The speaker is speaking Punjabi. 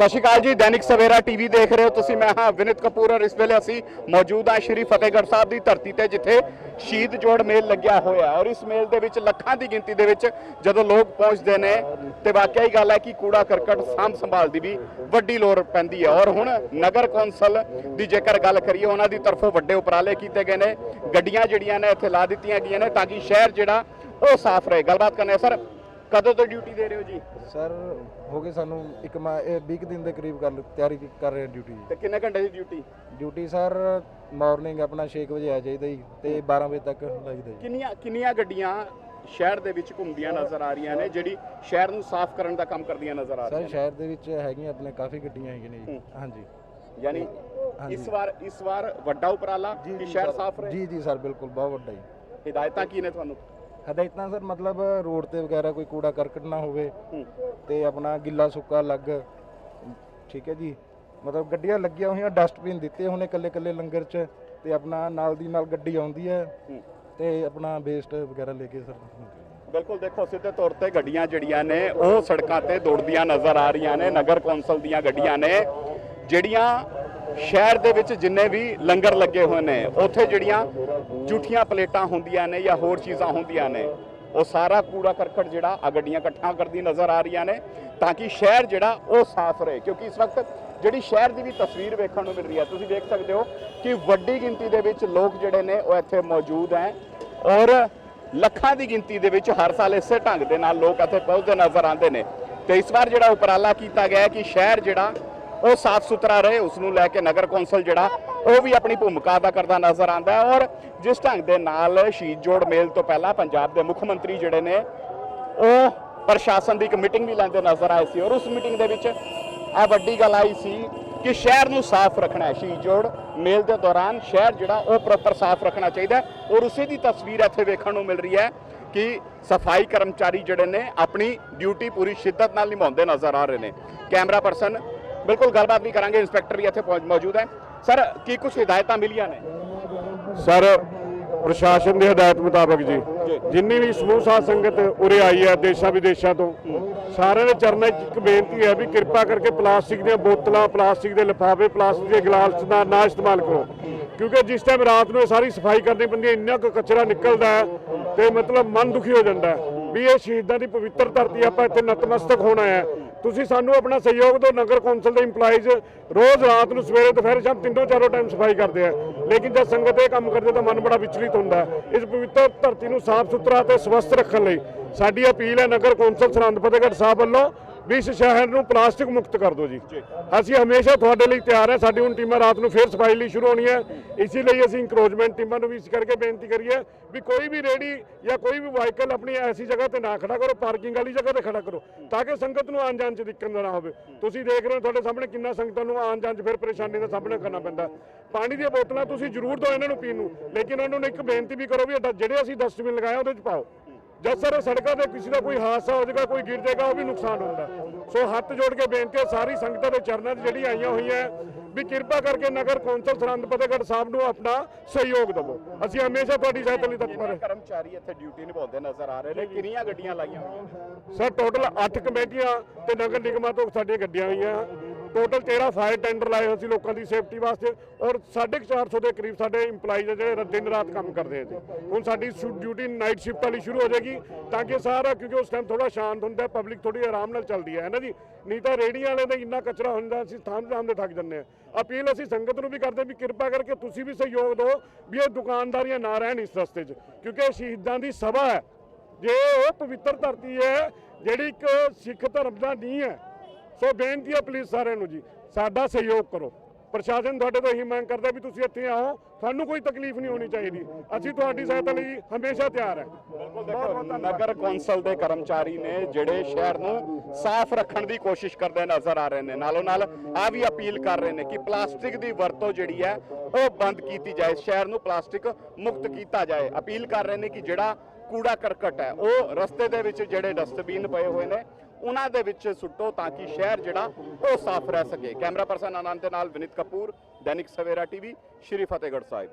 ਸਤਿ ਸ਼੍ਰੀ ਅਕਾਲ ਜੀ, ਦੈਨਿਕ ਸਵੇਰਾ ਟੀਵੀ ਦੇਖ ਰਹੇ ਹੋ ਤੁਸੀਂ। ਮੈਂ ਹਾਂ ਵਿਨਿਤ ਕਪੂਰ ਔਰ ਇਸ ਵੇਲੇ ਅਸੀਂ ਮੌਜੂਦ ਹਾਂ ਸ਼੍ਰੀ ਫਤਿਹਗੜ੍ਹ ਸਾਹਿਬ ਦੀ ਧਰਤੀ ਤੇ, ਜਿੱਥੇ ਸ਼ਹੀਦ ਜੋੜ ਮੇਲ ਲੱਗਿਆ ਹੋਇਆ ਔਰ ਇਸ ਮੇਲ ਦੇ ਵਿੱਚ ਲੱਖਾਂ ਦੀ ਗਿਣਤੀ ਦੇ ਵਿੱਚ ਜਦੋਂ ਲੋਕ ਪਹੁੰਚਦੇ ਨੇ, ਤੇ ਵਾਕਿਆ ਹੀ ਗੱਲ ਹੈ ਕਿ ਕੂੜਾ ਕਰਕਟ ਸਾਂਭ ਸੰਭਾਲ ਦੀ ਵੀ ਵੱਡੀ ਲੋੜ ਪੈਂਦੀ ਹੈ। ਔਰ ਹੁਣ ਨਗਰ ਕੌਂਸਲ ਦੀ ਜੇਕਰ ਗੱਲ ਕਰੀਏ, ਉਹਨਾਂ ਦੀ ਤਰਫੋਂ ਵੱਡੇ ਉਪਰਾਲੇ ਕੀਤੇ ਗਏ ਨੇ। ਗੱਡੀਆਂ ਜਿਹੜੀਆਂ ਨੇ, ਇੱਥੇ ਲਾ ਦਿੱਤੀਆਂ ਗਈਆਂ ਨੇ ਤਾਂ ਕਿ ਸ਼ਹਿਰ ਜਿਹੜਾ, ਉਹ ਸਾਫ਼ ਰਹੇ। ਗੱਲਬਾਤ ਕਰਨੇ ਸਰ। ਕਦੋਂ ਤੋਂ ਡਿਊਟੀ ਦੇ ਰਹੇ ਹੋ ਜੀ? ਸਰ ਹੋ ਗਏ ਸਾਨੂੰ ਇੱਕ ਮਾ ਇਹ 20 ਕੁ ਦਿਨ ਦੇ ਕਰੀਬ ਕਰ ਤਿਆਰੀ ਕਰ ਰਹੇ ਡਿਊਟੀ ਤੇ ਕਿੰਨੇ ਘੰਟੇ ਦੀ ਡਿਊਟੀ ਡਿਊਟੀ ਸਰ ਮਾਰਨਿੰਗ ਆਪਣਾ 6 ਵਜੇ ਆ ਜਾਈਦਾ ਜੀ ਤੇ 12 ਵਜੇ ਤੱਕ ਲੱਗਦਾ ਜੀ। ਕਿੰਨੀਆਂ ਕਿੰਨੀਆਂ ਗੱਡੀਆਂ ਸ਼ਹਿਰ ਦੇ ਵਿੱਚ ਘੁੰਮਦੀਆਂ ਨਜ਼ਰ ਆ ਰਹੀਆਂ ਨੇ ਜਿਹੜੀ ਸ਼ਹਿਰ ਨੂੰ ਸਾਫ਼ ਕਰਨ ਦਾ ਕੰਮ ਕਰਦੀਆਂ ਨਜ਼ਰ ਆ ਸਰ ਰਹੀਆਂ ਸ਼ਹਿਰ ਦੇ ਵਿੱਚ ਹੈਗੀਆਂ ਆਪਣੇ ਕਾਫੀ ਗੱਡੀਆਂ ਹੈਗੀਆਂ ਨੇ ਜੀ। ਹਾਂਜੀ। ਨੇ ਯਾਨੀ ਹਾਂਜੀ। ਇਸ ਵਾਰ ਇਸ ਵਾਰ ਵੱਡਾ ਉਪਰਾਲਾ ਕਿ ਸ਼ਹਿਰ। ਸਾਫ਼ ਰਹੇ? ਜੀ ਜੀ ਸਰ ਬਿਲਕੁਲ ਬਹੁਤ ਵੱਡਾ ਜੀ। ਹਦਾਇਤਾਂ ਕੀ ਨੇ ਤੁਹਾਨੂੰ? ਹਦਾਇਤਾਂ ਸਰ ਮਤਲਬ ਰੋਡ ਤੇ ਵਗੈਰਾ ਕੋਈ ਕੂੜਾ ਕਰਕਟ ਨਾ ਹੋਵੇ। ਤੇ ਆਪਣਾ ਗਿੱਲਾ ਸੁੱਕਾ ਅਲੱਗ ਠੀਕ ਹੈ ਜੀ ਮਤਲਬ ਗੱਡੀਆਂ ਲੱਗੀਆਂ ਹੋਈਆਂ ਡਸਟਬਿਨ ਦਿੱਤੇ ਹੋਣੇ ਇਕੱਲੇ ਇਕੱਲੇ ਲੰਗਰ 'ਚ ਤੇ ਆਪਣਾ ਨਾਲ ਦੀ ਨਾਲ ਗੱਡੀ ਆਉਂਦੀ ਹੂੰ। ਤੇ ਆਪਣਾ ਵੇਸਟ ਵਗੈਰਾ ਲੈ ਕੇ ਸਰ ਬਿਲਕੁਲ ਦੇਖੋ ਸਿੱਧੇ ਤੌਰ ਤੇ ਗੱਡੀਆਂ ਜਿਹੜੀਆਂ ਨੇ ਉਹ ਸੜਕਾਂ ਤੇ ਦੌੜਦੀਆਂ ਨਜ਼ਰ ਆ ਰਹੀਆਂ ਨੇ ਨਗਰ ਕੌਂਸਲ ਦੀਆਂ ਗੱਡੀਆਂ ਨੇ ਜਿਹੜੀਆਂ ਸ਼ਹਿਰ ਦੇ ਵਿੱਚ ਜਿੰਨੇ ਵੀ ਲੰਗਰ ਲੱਗੇ ਹੋਏ ਨੇ, ਉੱਥੇ ਜਿਹੜੀਆਂ ਝੂਠੀਆਂ ਪਲੇਟਾਂ ਹੁੰਦੀਆਂ ਨੇ ਜਾਂ ਹੋਰ ਚੀਜ਼ਾਂ ਹੁੰਦੀਆਂ ਨੇ, ਉਹ ਸਾਰਾ ਕੂੜਾ ਕਰਕਟ ਜਿਹੜਾ ਆ ਗੱਡੀਆਂ ਇਕੱਠਾ ਕਰਦੀ ਨਜ਼ਰ ਆ ਰਹੀਆਂ ਨੇ ਤਾਂ ਕਿ ਸ਼ਹਿਰ ਜਿਹੜਾ ਉਹ ਸਾਫ਼ ਰਹੇ। ਕਿਉਂਕਿ ਇਸ ਵਕਤ ਜਿਹੜੀ ਸ਼ਹਿਰ ਦੀ ਵੀ ਤਸਵੀਰ ਵੇਖਣ ਨੂੰ ਮਿਲ ਰਹੀ ਹੈ, ਤੁਸੀਂ ਦੇਖ ਸਕਦੇ ਹੋ ਕਿ ਵੱਡੀ ਗਿਣਤੀ ਦੇ ਵਿੱਚ ਲੋਕ ਜਿਹੜੇ ਨੇ ਉਹ ਇੱਥੇ ਮੌਜੂਦ ਹੈ ਔਰ ਲੱਖਾਂ ਦੀ ਗਿਣਤੀ ਦੇ ਵਿੱਚ ਹਰ ਸਾਲ ਇਸੇ ਢੰਗ ਦੇ ਨਾਲ ਲੋਕ ਇੱਥੇ ਪਹੁੰਚਦੇ ਨਜ਼ਰ ਆਉਂਦੇ ਨੇ। ਤੇ ਇਸ ਵਾਰ ਜਿਹੜਾ ਉਪਰਾਲਾ ਕੀਤਾ ਗਿਆ ਹੈ ਕਿ ਸ਼ਹਿਰ ਜਿਹੜਾ ਉਹ ਸਾਫ਼ ਸੁਥਰਾ ਰਹੇ ਉਸ ਨੂੰ ਲੈ ਕੇ ਨਗਰ ਕੌਂਸਲ ਜਿਹੜਾ, ਉਹ ਵੀ ਆਪਣੀ ਭੂਮਿਕਾ ਅਦਾ ਕਰਦਾ ਨਜ਼ਰ ਆਉਂਦਾ ਹੈ ਔਰ ਜਿਸ ਢੰਗ ਦੇ ਨਾਲ ਸ਼ਹੀਦ ਜੋੜ ਮੇਲ ਤੋਂ ਪਹਿਲਾਂ ਪੰਜਾਬ ਦੇ ਮੁੱਖ ਮੰਤਰੀ ਜਿਹੜੇ ਨੇ, ਉਹ ਪ੍ਰਸ਼ਾਸਨ ਦੀ ਇੱਕ ਮੀਟਿੰਗ ਵੀ ਲੈਂਦੇ ਨਜ਼ਰ ਆਏ ਸੀ ਔਰ ਉਸ ਮੀਟਿੰਗ ਦੇ ਵਿੱਚ ਇਹ ਵੱਡੀ ਗੱਲ ਆਈ ਸੀ ਕਿ ਸ਼ਹਿਰ ਨੂੰ ਸਾਫ਼ ਰੱਖਣਾ ਹੈ, ਸ਼ਹੀਦ ਜੋੜ ਮੇਲ ਦੇ ਦੌਰਾਨ ਸ਼ਹਿਰ ਜਿਹੜਾ, ਉਹ ਪ੍ਰੋਪਰ ਸਾਫ਼ ਰੱਖਣਾ ਚਾਹੀਦਾ ਔਰ ਉਸੇ ਦੀ ਤਸਵੀਰ ਇੱਥੇ ਵੇਖਣ ਨੂੰ ਮਿਲ ਰਹੀ ਹੈ ਕਿ ਸਫ਼ਾਈ ਕਰਮਚਾਰੀ ਜਿਹੜੇ ਨੇ, ਆਪਣੀ ਡਿਊਟੀ ਪੂਰੀ ਸ਼ਿੱਦਤ ਨਾਲ ਨਿਭਾਉਂਦੇ ਨਜ਼ਰ ਆ ਰਹੇ ਨੇ। ਕੈਮਰਾ ਪਰਸਨ ਬਿਲਕੁਲ ਗੱਲਬਾਤ ਵੀ ਕਰਾਂਗੇ ਇੰਸਪੈਕਟਰ ਵੀ ਇੱਥੇ ਪਹੁੰਚ- ਮੌਜੂਦ ਹੈ। ਸਰ ਕੀ ਕੁਝ ਹਦਾਇਤਾਂ ਮਿਲੀਆਂ ਨੇ? ਸਰ ਪ੍ਰਸ਼ਾਸਨ ਦੀ ਹਦਾਇਤ ਮੁਤਾਬਕ ਜੀ ਜਿੰਨੀ ਵੀ ਸਮੂਹ ਸਾਧ ਸੰਗਤ ਉਰੇ ਆਈ ਹੈ ਦੇਸ਼ਾਂ ਵਿਦੇਸ਼ਾਂ ਤੋਂ ਸਾਰਿਆਂ ਦੇ ਚਰਨਾਂ 'ਚ ਇੱਕ ਬੇਨਤੀ ਹੈ ਵੀ ਕਿਰਪਾ ਕਰਕੇ ਪਲਾਸਟਿਕ ਦੀਆਂ ਬੋਤਲਾਂ ਪਲਾਸਟਿਕ ਦੇ ਲਿਫਾਫੇ ਪਲਾਸਟਿਕ ਦੇ ਗਲਾਸ ਦਾ ਨਾ ਇਸਤੇਮਾਲ ਕਰੋ। ਕਿਉਂਕਿ ਜਿਸ ਟਾਈਮ ਰਾਤ ਨੂੰ ਇਹ ਸਾਰੀ ਸਫ਼ਾਈ ਕਰਨੀ ਪੈਂਦੀ ਹੈ ਇੰਨਾ ਕੁ ਕਚਰਾ ਨਿਕਲਦਾ ਹੈ ਤੇ ਮਤਲਬ ਮਨ ਦੁਖੀ ਹੋ ਜਾਂਦਾ ਹੈ। ਵੀ ਇਹ ਸ਼ਹੀਦਾਂ ਦੀ ਪਵਿੱਤਰ ਧਰਤੀ ਆਪਾਂ ਇੱਥੇ ਨਤਮਸਤਕ ਹੋਣਾ ਹੈ। ਤੁਸੀਂ ਸਾਨੂੰ ਆਪਣਾ ਸਹਿਯੋਗ ਦਿਓ, ਨਗਰ ਕੌਂਸਲ ਦੇ EMPLOYEES ਰੋਜ਼ ਰਾਤ ਨੂੰ ਸਵੇਰੇ, ਦੁਪਹਿਰ ਸ਼ਾਮ ਤਿੰਨੋਂ ਚਾਰੋਂ ਟਾਈਮ ਸਫ਼ਾਈ ਕਰਦੇ ਆ। ਲੇਕਿਨ ਜਦ ਸੰਗਤ ਇਹ ਕੰਮ ਕਰਦੇ ਤਾਂ ਮਨ ਬੜਾ ਵਿਚਲਿਤ ਹੁੰਦਾ ਇਸ ਪਵਿੱਤਰ ਧਰਤੀ ਨੂੰ ਸਾਫ਼ ਸੁਥਰਾ ਤੇ ਸਵਸਥ ਰੱਖਣ ਲਈ ਸਾਡੀ ਅਪੀਲ ਹੈ ਨਗਰ ਕੌਂਸਲ ਸਰਹੰਦ ਫਤਿਹਗੜ੍ਹ ਸਾਹਿਬ ਵੱਲੋਂ ਵੀ ਇਸ ਸ਼ਹਿਰ ਨੂੰ ਪਲਾਸਟਿਕ ਮੁਕਤ ਕਰ ਦਿਓ ਜੀ। ਅਸੀਂ ਹਮੇਸ਼ਾ ਤੁਹਾਡੇ ਲਈ ਤਿਆਰ ਹੈ, ਸਾਡੀ ਹੁਣ ਟੀਮਾਂ ਰਾਤ ਨੂੰ ਫੇਰ ਸਫ਼ਾਈ ਲਈ ਸ਼ੁਰੂ ਹੋਣੀ ਹੈ। ਇਸੇ ਲਈ ਅਸੀਂ ਇਨਕਰੋਚਮੈਂਟ ਟੀਮਾਂ ਨੂੰ ਵੀ ਇਸ ਕਰਕੇ ਬੇਨਤੀ ਕਰੀਏ ਵੀ ਕੋਈ ਵੀ ਰੇੜੀ ਜਾਂ ਕੋਈ ਵੀ ਵਾਹੀਕਲ ਆਪਣੀ ਐਸੀ ਜਗ੍ਹਾ ਤੇ ਨਾ ਖੜਾ ਕਰੋ ਪਾਰਕਿੰਗ ਵਾਲੀ ਜਗ੍ਹਾ ਤੇ ਖੜਾ ਕਰੋ, ਤਾਂ ਕਿ ਸੰਗਤ ਨੂੰ ਆਉਣ ਜਾਣ 'ਚ ਦਿੱਕਤ ਨਾ ਹੋਵੇ। ਤੁਸੀਂ ਦੇਖ ਰਹੇ ਹੋ ਤੁਹਾਡੇ ਸਾਹਮਣੇ ਕਿੰਨਾ ਸੰਗਤਾਂ ਨੂੰ ਆਉਣ ਜਾਣ 'ਚ ਫਿਰ ਪਰੇਸ਼ਾਨੀ ਦਾ ਸਾਹਮਣਾ ਕਰਨਾ ਪੈਂਦਾ। ਪਾਣੀ ਦੀਆਂ ਬੋਤਲਾਂ ਤੁਸੀਂ ਜ਼ਰੂਰ ਦਿਓ ਇਹਨਾਂ ਨੂੰ ਪੀਣ ਨੂੰ, ਲੇਕਿਨ ਉਹਨਾਂ ਨੂੰ ਇੱਕ ਬੇਨਤੀ ਵੀ ਕਰੋ ਵੀ ਜਿਹੜੇ ਅਸੀਂ ਡਸਟਬਿਨ ਲਗਾਏ ਉਹਦੇ 'ਚ ਪਾਓ। ਜਦ ਸਰ ਸੜਕਾਂ ਤੇ ਕਿਸੇ ਦਾ ਕੋਈ ਹਾਦਸਾ ਹੋ ਜਾਏਗਾ ਕੋਈ ਗਿਰ ਜਾਏਗਾ ਉਹ ਵੀ ਨੁਕਸਾਨ ਹੁੰਦਾ ਸੋ ਹੱਥ ਜੋੜ ਕੇ ਬੇਨਤੀ ਹੈ ਸਾਰੀ ਸੰਗਤਾਂ ਦੇ ਚਰਨਾਂ 'ਚ ਜਿਹੜੀ ਆਈਆਂ ਹੋਈਆਂ ਵੀ ਕਿਰਪਾ ਕਰਕੇ ਨਗਰ ਕੌਂਸਲ ਸਰਹੰਦ ਫਤਿਹਗੜ੍ਹ ਸਾਹਿਬ ਨੂੰ ਆਪਣਾ ਸਹਿਯੋਗ ਦਿਵੋ। ਅਸੀਂ ਹਮੇਸ਼ਾ ਤੁਹਾਡੀ ਸਹਾਇਤਾ ਲਈ ਤਤਪਰ ਹਾਂ। ਕਰਮਚਾਰੀ ਇੱਥੇ ਡਿਊਟੀ ਨਿਭਾਉਂਦੇ ਨਜ਼ਰ ਆ ਰਹੇ ਨੇ? ਕਿੰਨੀਆਂ ਗੱਡੀਆਂ ਲਾਈਆਂ ਹੋਈਆਂ ਸਰ ਟੋਟਲ 8 ਕਮੇਟੀਆਂ ਤੇ ਨਗਰ ਨਿਗਮਾਂ ਤੋਂ ਸਾਡੀਆਂ ਗੱਡੀਆਂ ਆਈਆਂ। ਟੋਟਲ 13 ਫਾਇਰ ਟੈਂਡਰ ਲਾਏ ਹੋਏ ਸੀ ਲੋਕਾਂ ਦੀ ਸੇਫਟੀ ਵਾਸਤੇ ਔਰ 450 ਦੇ ਕਰੀਬ ਸਾਡੇ EMPLOYEES ਆ ਜਿਹੜੇ ਦਿਨ ਰਾਤ ਕੰਮ ਕਰਦੇ ਆ ਜੀ। ਹੁਣ ਸਾਡੀ ਡਿਊਟੀ ਨਾਈਟ ਸ਼ਿਫਟ ਵਾਲੀ ਸ਼ੁਰੂ ਹੋ ਜਾਏਗੀ ਤਾਂ ਕਿ ਸਾਰਾ ਕਿਉਂਕਿ ਉਸ ਟਾਈਮ ਥੋੜਾ ਸ਼ਾਂਤ ਹੁੰਦਾ ਪਬਲਿਕ ਥੋੜੀ ਆਰਾਮ ਨਾਲ ਚੱਲਦੀ ਹੈ ਹੈ ਨਾ ਜੀ? ਨਹੀਂ ਤਾਂ ਰੇੜੀਆਂ ਵਾਲੇ ਦਾ ਇੰਨਾ ਕਚਰਾ ਹੁੰਦਾ, ਅਸੀਂ ਥਾਂ ਥਾਂ ਦੇ ਥੱਕ ਜੰਨੇ ਆ ਅਪੀਲ ਅਸੀਂ ਸੰਗਤ ਨੂੰ ਵੀ ਕਰਦੇ ਵੀ ਕਿਰਪਾ ਕਰਕੇ ਤੁਸੀਂ ਵੀ ਸਹਿਯੋਗ ਦਿਓ ਵੀ ਇਹ ਦੁਕਾਨਦਾਰੀਆਂ ਨਾ ਰਹਿਣ ਇਸ ਰਸਤੇ 'ਚ, ਕਿਉਂਕਿ ਸ਼ਹੀਦਾਂ ਦੀ ਸਭਾ ਹੈ। ਜੇ ਉਹ ਪਵਿੱਤਰ ਧਰਤੀ ਹੈ, ਜਿਹੜੀ ਇੱਕ ਸਿੱਖ ਧਰਮ ਦਾ ਨੀਂਹ ਹੈ ਸੋ ਬੇਨਤੀ ਹੈ ਪਲੀਜ਼ ਸਾਰਿਆਂ ਨੂੰ ਜੀ, ਸਾਡਾ ਸਹਿਯੋਗ ਕਰੋ। ਪ੍ਰਸ਼ਾਸਨ ਤੁਹਾਡੇ ਤੋਂ ਇਹੀ ਮੰਗ ਕਰਦਾ ਵੀ ਤੁਸੀਂ ਇੱਥੇ ਆਓ ਤੁਹਾਨੂੰ ਕੋਈ ਤਕਲੀਫ ਨਹੀਂ ਹੋਣੀ ਚਾਹੀਦੀ। ਅਸੀਂ ਤੁਹਾਡੀ ਸਹਾਇਤਾ ਲਈ ਹਮੇਸ਼ਾ ਤਿਆਰ ਹੈ। ਬਿਲਕੁਲ ਦੇਖੋ, ਨਗਰ ਕੌਂਸਲ ਦੇ ਕਰਮਚਾਰੀ ਨੇ ਜਿਹੜੇ ਸ਼ਹਿਰ ਨੂੰ ਸਾਫ਼ ਰੱਖਣ ਦੀ ਕੋਸ਼ਿਸ਼ ਕਰਦੇ ਨਜ਼ਰ ਆ ਰਹੇ ਨੇ। ਨਾਲੋਂ ਨਾਲ ਆ ਵੀ ਅਪੀਲ ਕਰ ਰਹੇ ਨੇ ਕਿ ਪਲਾਸਟਿਕ ਦੀ ਵਰਤੋਂ ਜਿਹੜੀ ਹੈ, ਉਹ ਬੰਦ ਕੀਤੀ ਜਾਏ। ਸ਼ਹਿਰ ਨੂੰ ਪਲਾਸਟਿਕ ਮੁਕਤ ਕੀਤਾ ਜਾਏ। ਅਪੀਲ ਕਰ ਰਹੇ ਨੇ ਕਿ ਜਿਹੜਾ ਕੂੜਾ ਕਰਕਟ ਹੈ, ਉਹ ਰਸਤੇ ਦੇ ਵਿੱਚ ਜਿਹੜੇ ਡਸਟਬਿਨ ਪਏ ਹੋਏ ਨੇ ਉਹਨਾਂ ਦੇ ਵਿੱਚ ਸੁੱਟੋ ਤਾਂ ਕਿ ਸ਼ਹਿਰ ਜਿਹੜਾ ਉਹ ਸਾਫ਼ ਰਹਿ ਸਕੇ। ਕੈਮਰਾ ਪਰਸਨ ਆਨੰਦ ਦੇ ਨਾਲ ਵਿਨੀਤ ਕਪੂਰ, ਦੈਨਿਕ ਸਵੇਰਾ ਟੀਵੀ, ਸ਼੍ਰੀ ਫਤਿਹਗੜ੍ਹ ਸਾਹਿਬ।